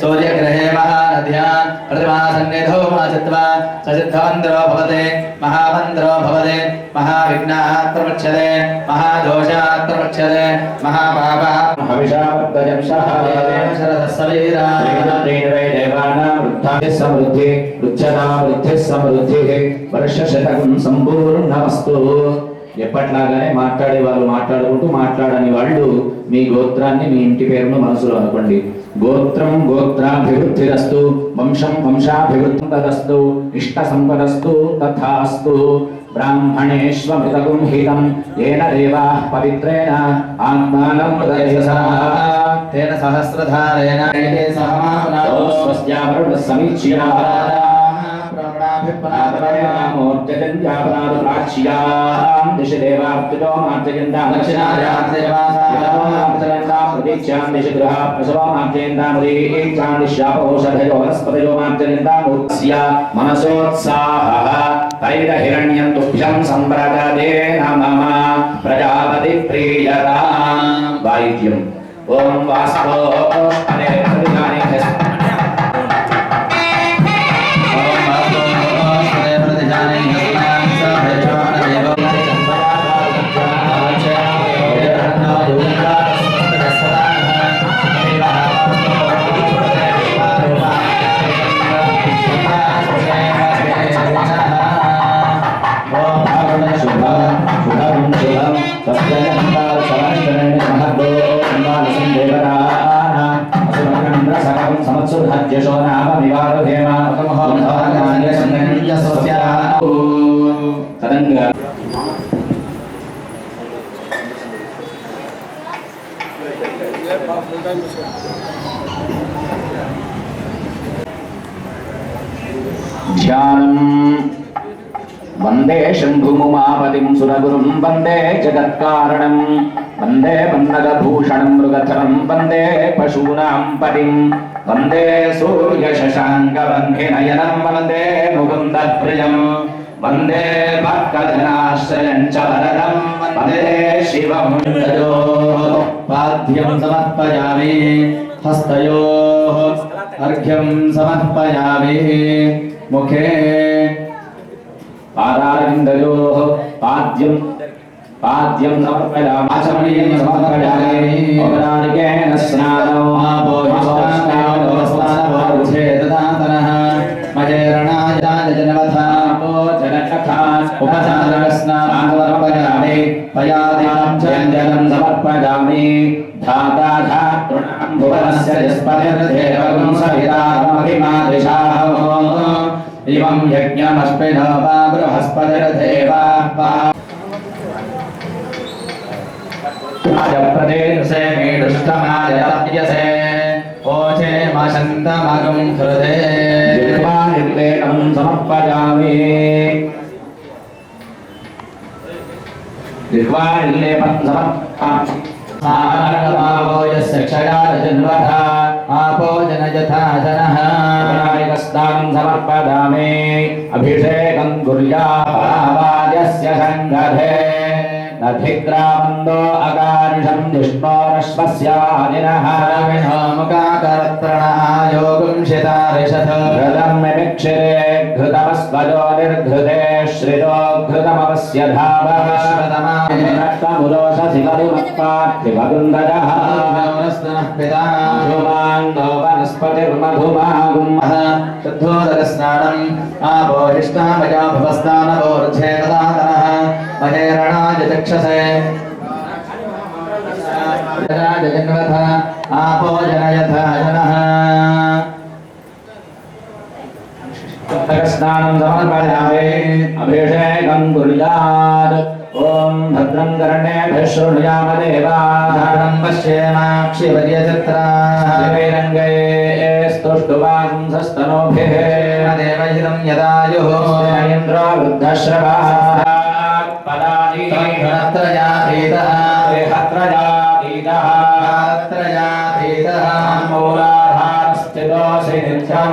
सूर्यग्रहे महानद्या प्रतिमासन्निधो माचित्वा ससिद्धमन्दिरो भवते महामन्दिरो भवते महाविघ्नाः प्रमुच्यते महादोषाः प्रमुच्यते महापापाः हविषावद्वयं समृद्धिः वृक्षशतकं सम्पूर्णमस्तु ఎప్పట్లాగానే మాట్లాడే వాళ్ళు మాట్లాడుకుంటూ మాట్లాడని వాళ్ళు మీ గోత్రాన్ని మీ ఇంటి పేరును మనసులో అనుకోండి. గోత్రం గోత్రాభివృద్ధిరస్తు వంశం వంశాభివృద్ధిరస్తు ఇష్ట సంపదస్తు తథాస్తు. బ్రాహ్మణేష్వృతగుం హితం ఏన దేవా పవిత్రేణ ఆత్మానం తేన సహస్రధారేణ. సమీక్ష ൂർജജന്യാപനാദാക്ഷിയാം ദിശദേവാർത്തിതോ മാർജയന്താം ദക്ഷിണാരാത്രിവാസാം പ്രതീക്ഷാം ദിശഗൃഹാ പ്രസവമാർജയന്താം പ്രതീക്ഷാം ദിശാപൗഷധയോ വനസ്പതയോ മാർജയന്താം മനസോത്സാഹ తైర హిరణ్యం తుభ్యం సంప్రగదే నమ ప్రజాపతి ప్రియరా వాయిద్యం ఓం వాసవోష్పదే టైం ధ్యానం వందే శంభుముమాపతిం సురగురుం వందే జగత్కారణం వందే పన్నగభూషణం మృగధరం వందే పశూనాం పతిం వందే సూర్యశశాంకవంధినయనం వందే ముకుంద ప్రియం వందే భక్తజనాశ్రయం చ వరదం వందే శివం పాద్యం సమర్పయామి హస్తయోః అర్ఘ్యం సమర్పయామి ముఖే పాదారవిందయోః పాద్యం పాద్యం సమర్పయామి ఆచమనీయం సమర్పయామి ఔపచారికేణ స్నానం ఆపోహిష్టానోస్మానోరుచేతదాతనః మజేరణాయాయ జనవథాపో జనకథా उपसागरस्नानामर्पयामि पयादिनां चञ्जनं समर्पयामि। धाता धातॄणां भुवनस्य यस्पतिर्देवगुं सवितामभिमादिशाः इमं यज्ञमस्मिन् वा बृहस्पतिर्देवाः प्रदेशे मेडुष्टमायतप्यसे ओचे मशन्तमगं हृदे समर्पयामि। నిర్వాణిర్లేణం సమర్పయామి నిర్వాణిర్లేపం సమర్పయామి సాగరమావో యస్య క్షయారజన్వథ ఆపో జనయథా జనః స్నానం సమర్పయామి అభిషేకం కుర్యావాద్యస్య సంగధే నధిగ్రామందో అకారిషం జిష్ణోరశ్వస్యాదినః ముఖాకరత్రణాయోగం समुदोष शिवरिमत्पार्थिववृन्दजः नवरस्नः पिता धूमाङ्गो वनस्पतिर्मधुमागुम्मः शुद्धोदरस्नानम् आपोहिष्टामया भवस्तानवोर्ध्वे तदातनः महेरणाय चक्षसे राजजन्मथ आपो जनयथ जनः स्नानं समर्पयामि अभिषेकं कुर्यात् సమర్పయామి అభిషేకం కుర్యాత్ ఓం భద్రం కర్ణేభిः శృణుయామ దేవాः ధారం పశ్యేమాక్షివర్యచిత్రాः రంగే స్తుష్టువాంసస్తనోభిः దేవహితం యదాయుः ఇంద్రో వృద్ధశ్రవాः పదాని త్రయాధీతः దేహత్రయాతీతः త్రయాధీతः మూలాధారస్థితోऽసి నిత్యం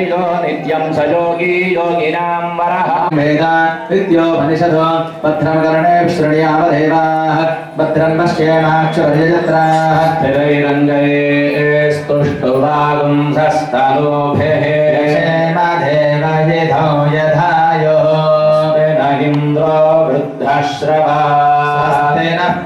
ధ్యాయతి యో నిత్యం స యోగీ యోగినాం వరః. వేద విద్యోపనిషదో భద్రం కర్ణే శృణ్యామదేవాः భద్రం పశ్యేమాక్షరజత్రాः స్తుష్టువాగుంసస్తనోభిः యశేమదేవయధో యధాయో ఇంద్రో వృద్ధశ్రవా. స్వస్తి నః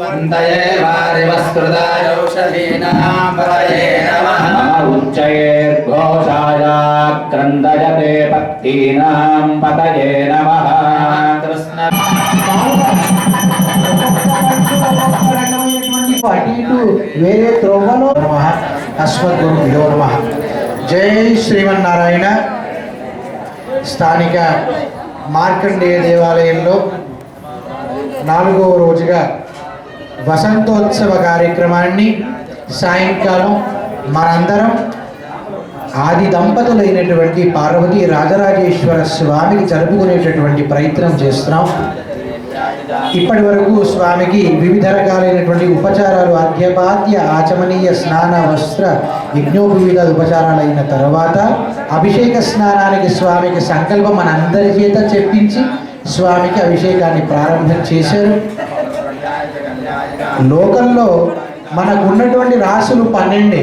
వంతయే వారివస్కృతాయౌషధీనాం పతయే నమః నమ ఉచ్చయేర్ఘోషాయ క్రందయతే భక్తీనాం పతయే నమః కృష్ణ అటు ఇటు వేరే త్రోవలో నమ అస్మద్గురుభ్యో నమ. జై శ్రీమన్నారాయణ. స్థానిక మార్కండేయ దేవాలయంలో నాలుగవ రోజుగా వసంతోత్సవ కార్యక్రమాన్ని సాయంకాలం మనందరం ఆది దంపతులైనటువంటి పార్వతి రాజరాజేశ్వర స్వామికి జరుపుకునేటటువంటి ప్రయత్నం చేస్తున్నాం. ఇప్పటి వరకు స్వామికి వివిధ రకాలైనటువంటి ఉపచారాలు అధ్యపాద్య ఆచమనీయ స్నాన వస్త్ర యజ్ఞోపవిధ ఉపచారాలు అయిన తర్వాత అభిషేక స్నానానికి స్వామికి సంకల్పం మనందరి చేత చెప్పించి స్వామికి అభిషేకాన్ని ప్రారంభం చేశారు. లోకంలో మనకు ఉన్నటువంటి రాసులు పన్నెండే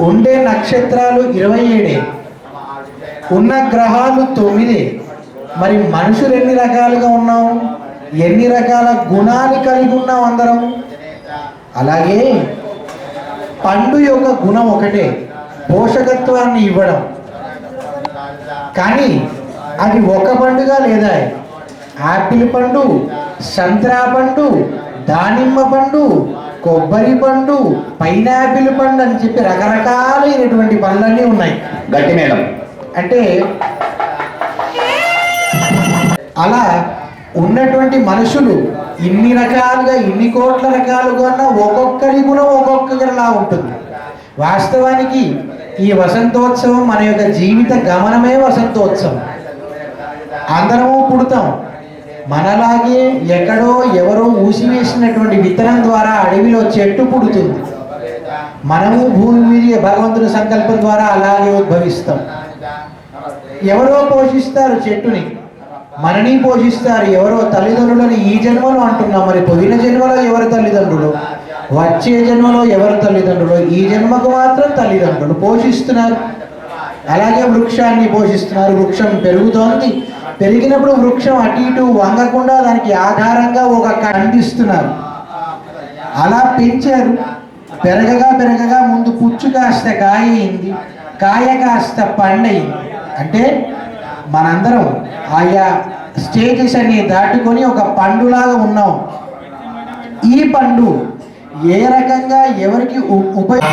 ఉండే నక్షత్రాలు ఇరవై ఏడే ఉన్న గ్రహాలు తొమ్మిది. మరి మనుషులు ఎన్ని రకాలుగా ఉన్నాం ఎన్ని రకాల గుణాలు కలిగి ఉన్నాం అందరం? అలాగే పండు యొక్క గుణం ఒకటే పోషకత్వాన్ని ఇవ్వడం. కానీ అది ఒక పండుగ లేదా? యాపిల్ పండు సంత్రా పండు దానిమ్మ పండు కొబ్బరి పండు పైనాపిల్ పండు అని చెప్పి రకరకాలైనటువంటి పండ్లన్నీ ఉన్నాయి. గట్టి మేడం అంటే అలా ఉన్నటువంటి మనుషులు ఇన్ని రకాలుగా ఇన్ని కోట్ల రకాలుగా ఉన్న ఒక్కొక్కరి గుణం ఒక్కొక్కరిలా ఉంటుంది. వాస్తవానికి ఈ వసంతోత్సవం మన యొక్క జీవిత గమనమే వసంతోత్సవం. అందరము పుడతాం. మనలాగే ఎక్కడో ఎవరో ఊసివేసినటువంటి విత్తనం ద్వారా అడవిలో చెట్టు పుడుతుంది. మనము భూమి మీద భగవంతుని సంకల్పం ద్వారా అలాగే ఉద్భవిస్తాం. ఎవరో పోషిస్తారు చెట్టుని. మనని పోషిస్తారు. ఎవరో తల్లిదండ్రులని ఈ జన్మలో అంటున్నాం మరి పొదిన జన్మలో ఎవరి తల్లిదండ్రులు? వచ్చే జన్మలో ఎవరి తల్లిదండ్రులు? ఈ జన్మకు మాత్రం తల్లిదండ్రులు పోషిస్తున్నారు. అలాగే వృక్షాన్ని పోషిస్తున్నారు. వృక్షం పెరుగుతోంది. పెరిగినప్పుడు వృక్షం అటు ఇటు వంగకుండా దానికి ఆధారంగా ఒక ఖండిస్తున్నారు అలా పెంచారు. పెరగగా పెరగగా ముందు పుచ్చు కాస్త కాయ అయింది. కాయ కాస్త పండయింది. అంటే మనందరం ఆయా స్టేజెస్ అన్ని దాటుకొని ఒక పండులాగా ఉన్నాం. ఈ పండు ఏ రకంగా ఎవరికి ఉ- ఉపయోగ